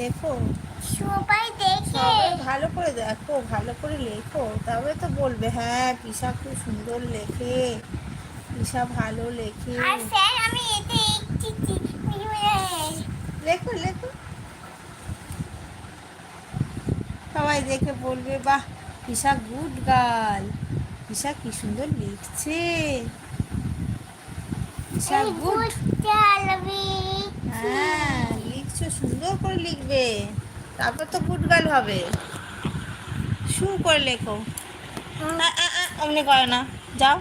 লেখো। সবাই দেখে। সবাই ভালো করে দেখো ভালো করে লেখো। তবে তো বলবে হ্যাঁ পিসা খুব সুন্দর লেখে। পিসা ভালো লেখে। আর স্যার আমি এতে লেখো লেখো। সবাই দেখে বলবে বাহ পিসা গুড গার্ল। পিসা কি সুন্দর লিখছে। পিসা গুড চালবি হ্যাঁ লিখছো সুন্দর করে লিখবে। তারপর তো গার্ল হবে। শু করে লেখো। না অমনি করে না। যাও।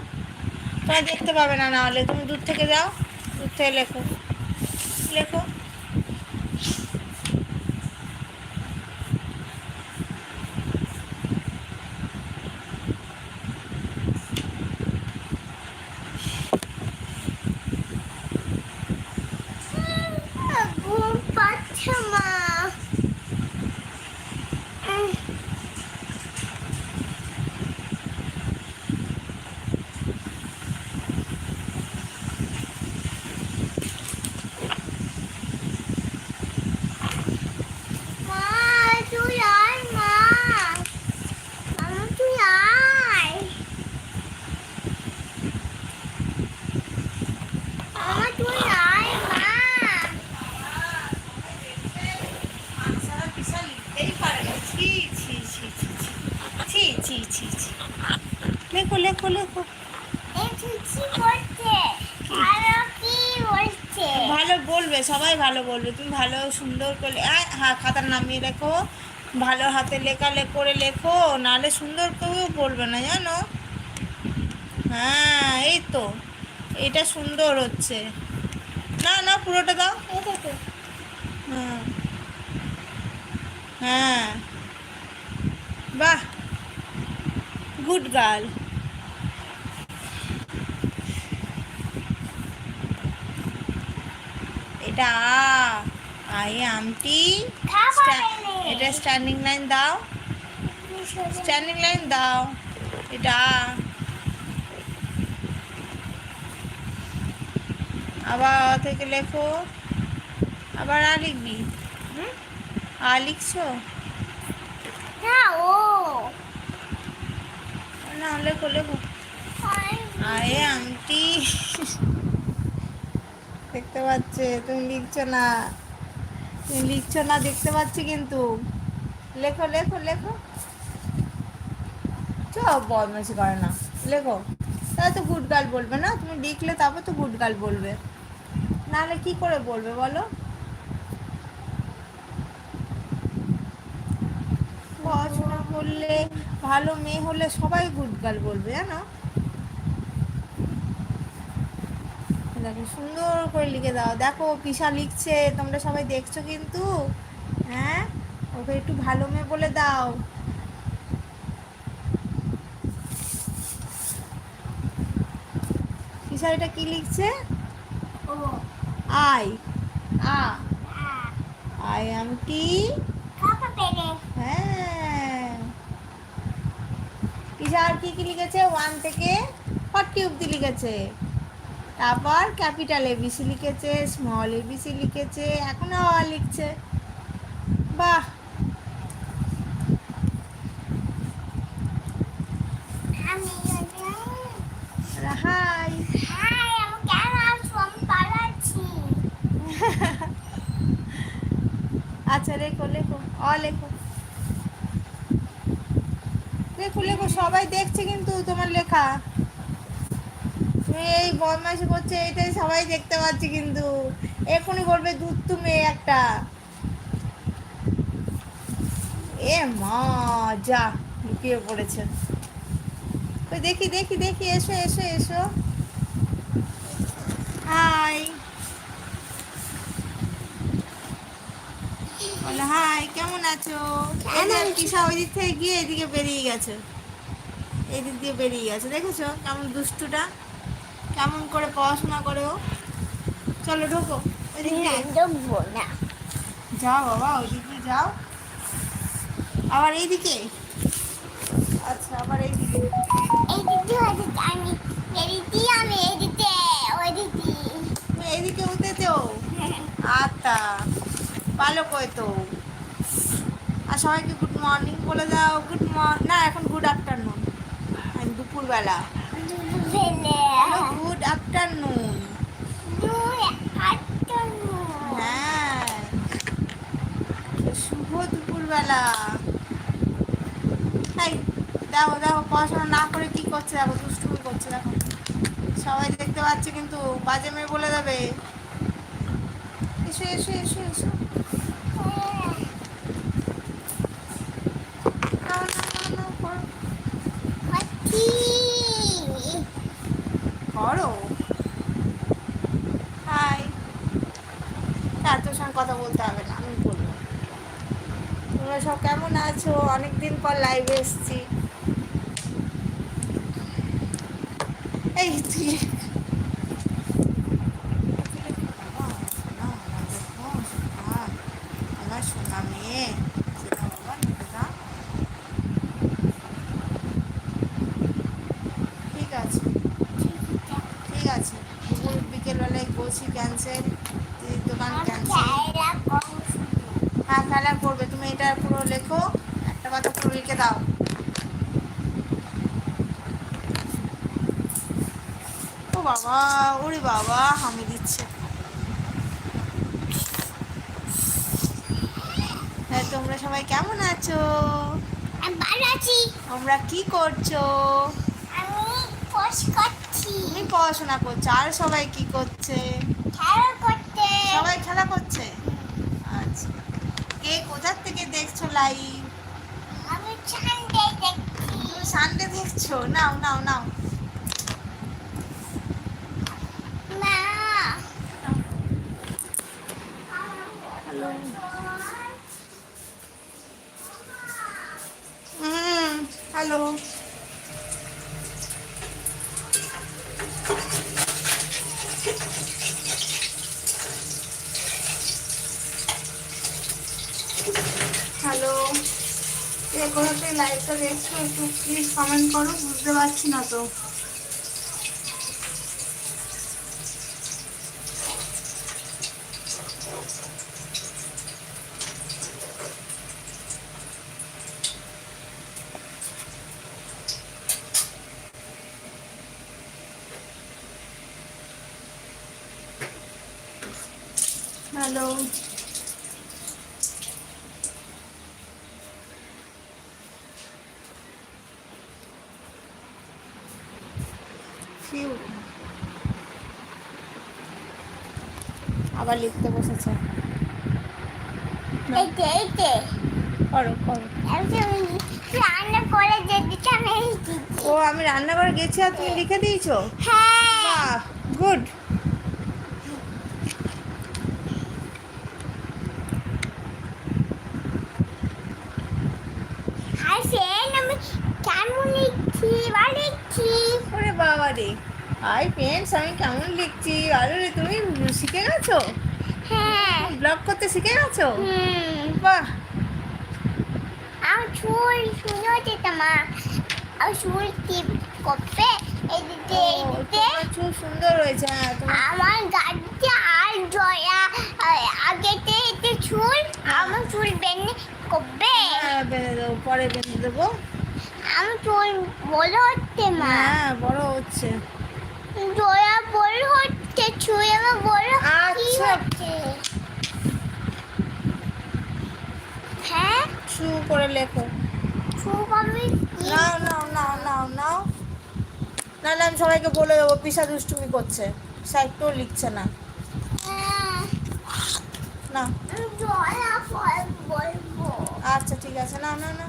তোমরা দেখতে পাবে না নাহলে তুমি দূর থেকে যাও। দূর থেকে লেখো। লেখো। সবাই ভালো বলবে, তুমি ভালো, সুন্দর করে হ্যাঁ খাতা নামিয়ে রেখো, ভালো হাতে লেখা করে লেখো, নাহলে সুন্দর কেউ বলবে না, জানো? হ্যাঁ এই তো, এটা সুন্দর হচ্ছে। না না, পুরোটা দাও। হ্যাঁ। হ্যাঁ। বাহ! Good girl. এটা আ আই আমটি। এটা স্ট্যান্ডিং লাইন দাও। স্ট্যান্ডিং লাইন দাও। এটা। আবার আ থেকে লেখো। আবার আ লিখবি। হুম? আ লিখছো? না ও। না লেখো লেখো। আয়ে আংটি দেখতে পাচ্ছে, তুমি লিখছো না। তুমি লিখছো না, দেখতে পাচ্ছি কিন্তু। লেখো লেখো লেখো। চ বদমাইশি করে না। লেখো। তাহলে তো গুড গার্ল বলবে না? তুমি লিখলে তারপর তো গুড গার্ল বলবে। নাহলে কি করে বলবে বলো? পড়াশোনা করলে ভালো মেয়ে হলে সবাই গুড গার্ল বলবে, জানো? দেখো সুন্দর করে লিখে দাও। দেখো পিসা লিখছে তোমরা সবাই দেখছ কিন্তু। হ্যাঁ? ওকে একটু ভালো মেয়ে বলে দাও। পিসা এটা কি লিখছে? ও। আই। আ। আই এম টি। খাবার হ্যাঁ। পিসা আর কি কি লিখেছে? ওয়ান থেকে ফর্টি অব্দি লিখেছে। তারপর ক্যাপিটাল এবিসি লিখেছে স্মল এবিসি লিখেছে এখনও আর লিখছে। বাহ! হাই আচ্ছা রেখো লেখো অ লেখো। লেখো লেখো সবাই দেখছে কিন্তু তোমার লেখা। তুমি এই বদমাইশি করছে এইটাই সবাই দেখতে পাচ্ছে কিন্তু। এখনই বলবে দুধ তুমি একটা। এ মা যা লুকিয়ে পড়েছে। দেখি দেখি দেখি এসো এসো এসো। হাই। বলে হাই কেমন আছো? পিসা ওই দিক থেকে গিয়ে এদিকে বেরিয়ে গেছে। এদিক দিয়ে বেরিয়ে গেছে দেখেছ কেমন দুষ্টুটা? কেমন করে পড়াশোনা করে ও? চলো ঢোকো দেবো না। যাও বাবা ওইদিকে যাও। আবার এইদিকে? আচ্ছা আবার এইদিকে। আমি তুমি এইদিকে উঠেছো আচ্ছা ভালো কই তো আর সবাইকে গুড মর্নিং বলে দাও। গুড মর্নিং না এখন গুড আফটারনুন দুপুরবেলা। গুড আফটারনুন হ্যাঁ শুভ দুপুরবেলা। এই দেখো দেখো পড়াশোনা না করে কি করছে? দেখো দুষ্টুমি করছে দেখো। সবাই দেখতে পাচ্ছে কিন্তু বাজে মেয়ে বলে দেবে এসো এসো এসো এসো নাও, নাও, নাও, নাও, করো। হচ্ছি করো হাই তার তোর সঙ্গে কথা বলতে হবে না আমি বলব তোমরা সব কেমন আছো অনেকদিন পর লাইভে এসছি। এই তুই আমার সোনা মেয়ে সোনা বাবা সোনা। ঠিক আছে ঠিক আছে দুপুর বিকেলবেলায় বলছি ক্যান্সেল দোকান ক্যান্সেল খেলা কম হ্যাঁ খেলা করবে তুমি এটা পুরো লেখো একটা কথা পুরো লিখে দাও ও বাবা ওরে বাবা হামি দিচ্ছে। হ্যাঁ তোমরা সবাই কেমন আছো? আমি ভালো আছি। তোমরা কি করছ? আমি করছি। তুমি পড়াশোনা করছ আর সবাই কি করছে? খেলা করতে। সবাই খেলা করছে? আচ্ছা। কে কোথার থেকে দেখছ লাইভ আমি চান্দে দেখছি। তুমি সানডে দেখছ? নাও নাও নাও মা হ্যালো হুম হ্যালো এ কোনো কোথা থেকে লাইভটা দেখছ, একটু প্লিজ কমেন্ট করো, বুঝতে পারছি না তো। হ্যালো আবার লিখতে বসেছে। ও আমি রান্নাঘরে গেছি আর তুমি লিখে দিয়েছ? হ্যাঁ। গুড আর সেন আমি কেমন লিখছি বা লিখছি রে হাই ফ্রেন্ডস আমি কেমন লিখছি? আরে রে তুমি শিখে গেছো? হ্যাঁ। ব্লগ করতে শিখে গেছো? বাহ। আমার চুল শুনেছে তোমার আমার চুল টিপ করবে এদিকে এদিকে চুল সুন্দর হয়েছে হ্যাঁ আমার গাড়িতে আর জয়া আগেতে এতে চুল আমার চুল বেনে করবে। হ্যাঁ বেঁধে দেবো পরে বেঁধে দেবো। চুল বড় হচ্ছে মা হ্যাঁ বড় হচ্ছে। জয়া বড় হচ্ছে আমার বড় কি আচ্ছা। হচ্ছে হ্যাঁ? শু করে লেখো। আমি কি? নাও নাও নাও নাও নাও। নাহলে আমি সবাইকে বলে দেবো পিসা দুষ্টুমি করছে। সাইডটাও লিখছে না। হ্যাঁ, না। আমি আচ্ছা ঠিক আছে। না না না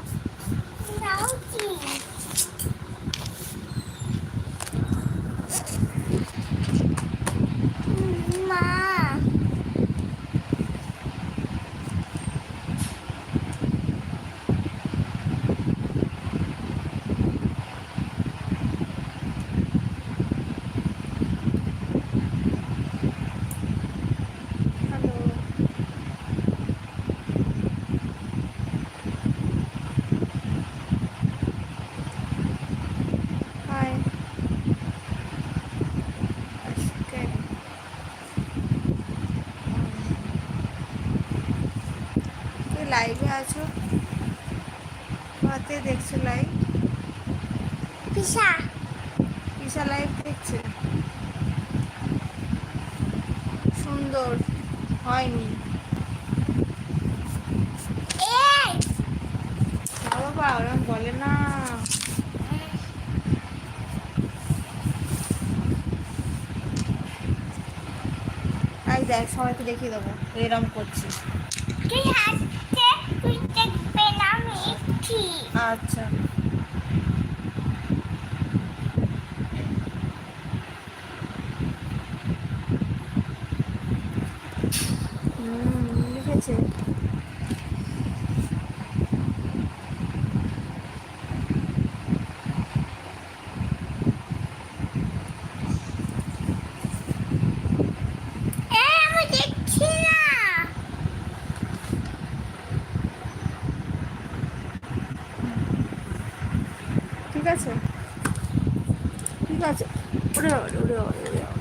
নাও কি মা হ্যালো হাই আজকে তুই লাইভে আছো? কোথাতে দেখছ লাইভ পিসা। কিসা লাইভ দেখছে। সুন্দর হয়নি। বাবা ওরম বলে না। দেখ সবাইকে দেখিয়ে দেবো এরম করছি। তুই হাসতে তুই দেখবে আমি ঠিক আচ্ছা হুম লিখেছে এই আমি দেখছি না ঠিক আছে ঠিক আছে উড়ে বাবা, উড়ে বাবা, উড়ে বাবা।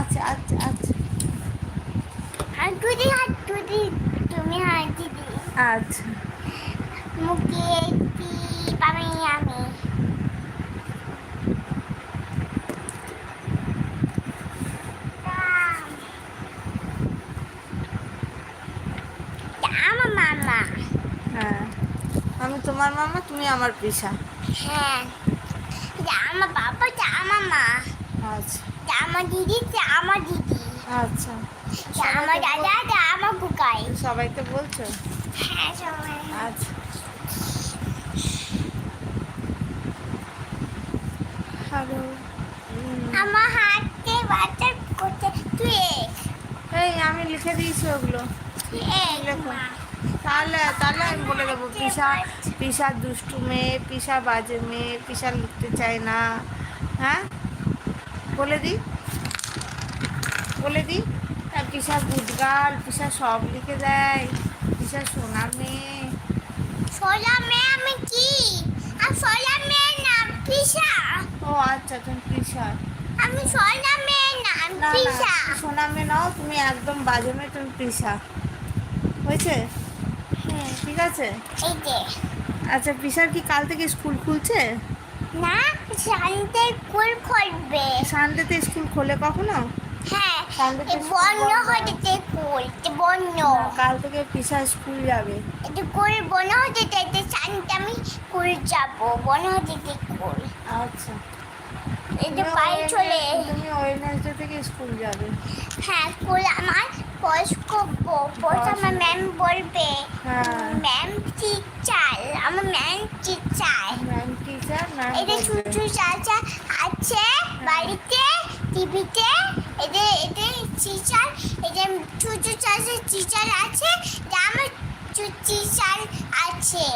আচ্ছা আচ্ছা আচ্ছা। আর তুই হাত তুই তুমি আচ্ছা। মুখে আমি। আমি আমার মামা। হ্যাঁ। আমি তোমার মামা তুমি আমার পিসা। হ্যাঁ। আমার বাবা আমার মা। আচ্ছা। আমার দিদি আমার দিদি। আচ্ছা। আমার দাদা আমার বুকাই সবাইকে বলছো? হ্যাঁ সবাই। আচ্ছা। হ্যালো। আমার হাতে বাচ্চা করতে তুই এই আমি লিখে দিয়েছি ওগুলো। তাহলে তাহলে আমি বলে দেবো পিসা পিসা দুষ্টু মেয়ে পিসা বাজে মেয়ে পিসা লিখতে চায় না। হ্যাঁ? বলে দিই। বলে দিই। আর পিসা গুদগাল পিসা সব লিখে দেয় পিসা সোনা মেয়ে। সোলা মেয়ে আমি কি? আর সোলা মেয়ে নাম পিসা ও আচ্ছা তুমি পিসা আমি সোনা মেয়ে নাম পিসা না সোনা মেয়ে নাও তুমি একদম বাজে মেয়ে তুমি পিসা হয়েছে? হুম ঠিক আছে? আচ্ছা পিসার কি কাল থেকে স্কুল খুলছে? না শান্তি কুল খুলবে। সানডেতে স্কুল খোলে কখনো? হ্যাঁ বন্ধ। হতে কুল বন্ধ কাল থেকে পিসা স্কুল যাবে। এটা কুল বন্ধ হতে আমি কুল যাব বন্ধ হতে কুল। আচ্ছা। এটা চলে তুমি ওয়েডনেসডে থেকে স্কুল যাবে। হ্যাঁ স্কুল আমার করব আমার ম্যাম বলবে। ম্যাম টিচার আমার ma'am teacher ma'am teacher ma'am এই যে ছুটু চাচা আছে বাড়িতে টিভিতে। এদের এদের টিচার এদের ছুটু চাচা টিচার আছে আমার টিচার আছে।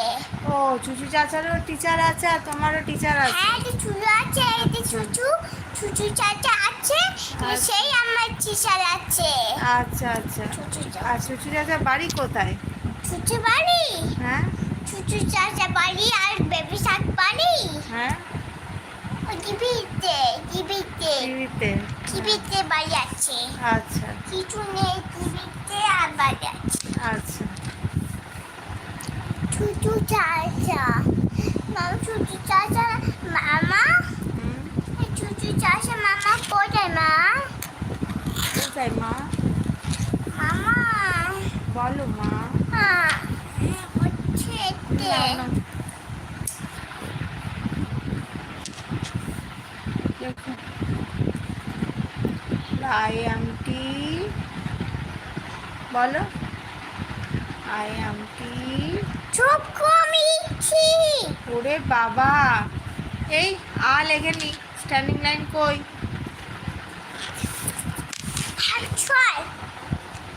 ও চুচু চাচারও টিচার আছে আর তোমারও টিচার আছে? হ্যাঁ এদের ছুটু আছে এদের ছুটু ছুটু চাচা আছে আচ্ছা। সেই আমার টিচার আছে। আচ্ছা আচ্ছা। আর চুচু চাচার বাড়ি কোথায়? ছুটু বাড়ি? হ্যাঁ। ছুটু চাচা বাড়ি আর বেবি শাক বাড়ি। হ্যাঁ। টিভিতে টিভিতে টিভিতে টিভিতে বাড়ি আছে। আচ্ছা। কিছু নেই টিভিতে আর বাড়ি আছে। আচ্ছা। ছুটু চাচা মামা ছুটু চাচা মামা। ছুটু চাচা মামা কোথায় মা? কোথায় মা? মামা। বলো মা। হ্যাঁ হচ্ছে এতে। নাও, নাও। দেখো আই এম টি বলো। আই এম টি চুপ আমি ওরে বাবা। এই আ লেখে নি। স্ট্যান্ডিং লাইন কই?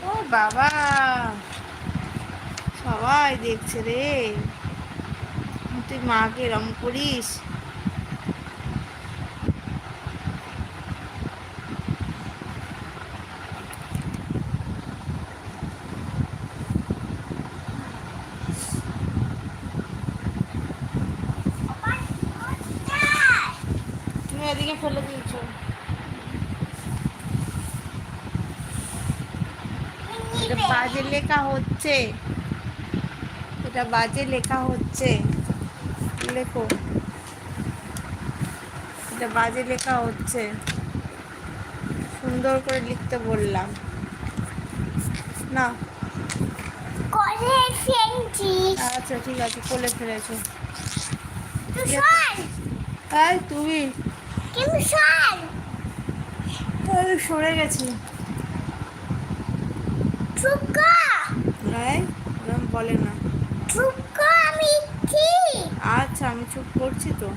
ও বাবা। সবাই দেখছে রে। তুই মাকে রং করিস। ফেলে দিয়েছ। এটা লেখা হচ্ছে। এটা বাজে লেখা হচ্ছে। লেখো। এটা বাজে লেখা হচ্ছে। সুন্দর করে লিখতে বললাম। না। আচ্ছা ঠিক আছে কোলে ফেলেছো। তুই তাই তুমি? সরে গেছি। বলে না। টুকা আমি ঠিক আচ্ছা আমি চুপ করছি তো।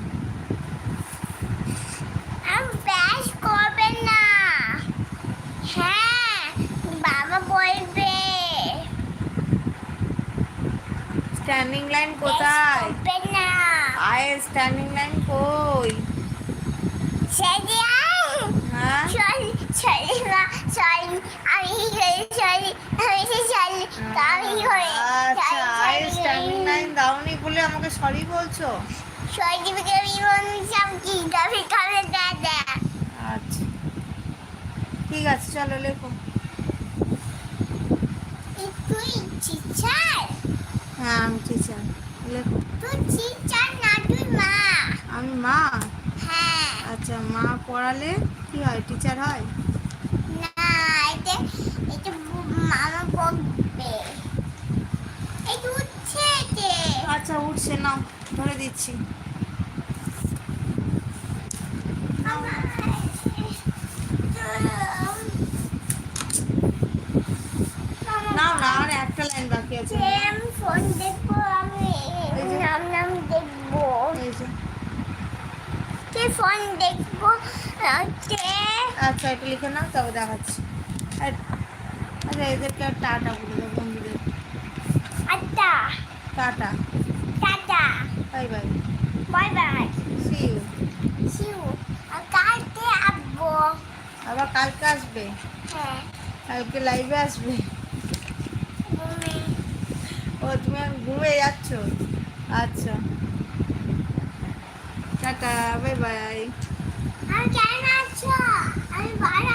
আমি ব্যাস করবে না। হ্যাঁ বাবা বলবে। স্ট্যান্ডিং লাইন কোথায়? না। আয় স্ট্যান্ডিং লাইন কই? সেদি হ্যাঁ? চল চল আমি চল আমি চল আমি আচ্ছা স্ট্যান্ডিং লাইন দাওনি বলে আমাকে সরি বলছো সর্টিফিকেট আমি বলছিলাম কি তবে কামে দাদা আচ্ছা ঠিক আছে চলো লেখো তুই চিচার হ্যাঁ আমি টিচার লেখো তুই চিচার না তুই মা। আমি মা হ্যাঁ। আচ্ছা মা পড়ালে কি হয়? টিচার হয়? এটা এটা মামা বকবে এটা উঠছে আচ্ছা উঠছে নাও ধরে দিচ্ছি। নাও না আর একটা লাইন বাকি আছে। আমি ফোন দেখব আমি। এই নাম নাম দেখব। কে ফোন দেখব? আচ্ছা এটা লিখে নাও তবে দেখাচ্ছি। আচ্ছা এদেরকে টাটা বলে দেবো বন্ধুদের। আচ্ছা। Tata. Tata. Bye bye. Bye bye. See you শিউ কালকে আসব। আবার কালকে আসবে? হ্যাঁ। কালকে লাইভে আসবে? ও তুমি এখন ঘুমিয়ে যাচ্ছ? আচ্ছা। টাটা বাই বাই। আমি কেন আছো? আমি বাড়ি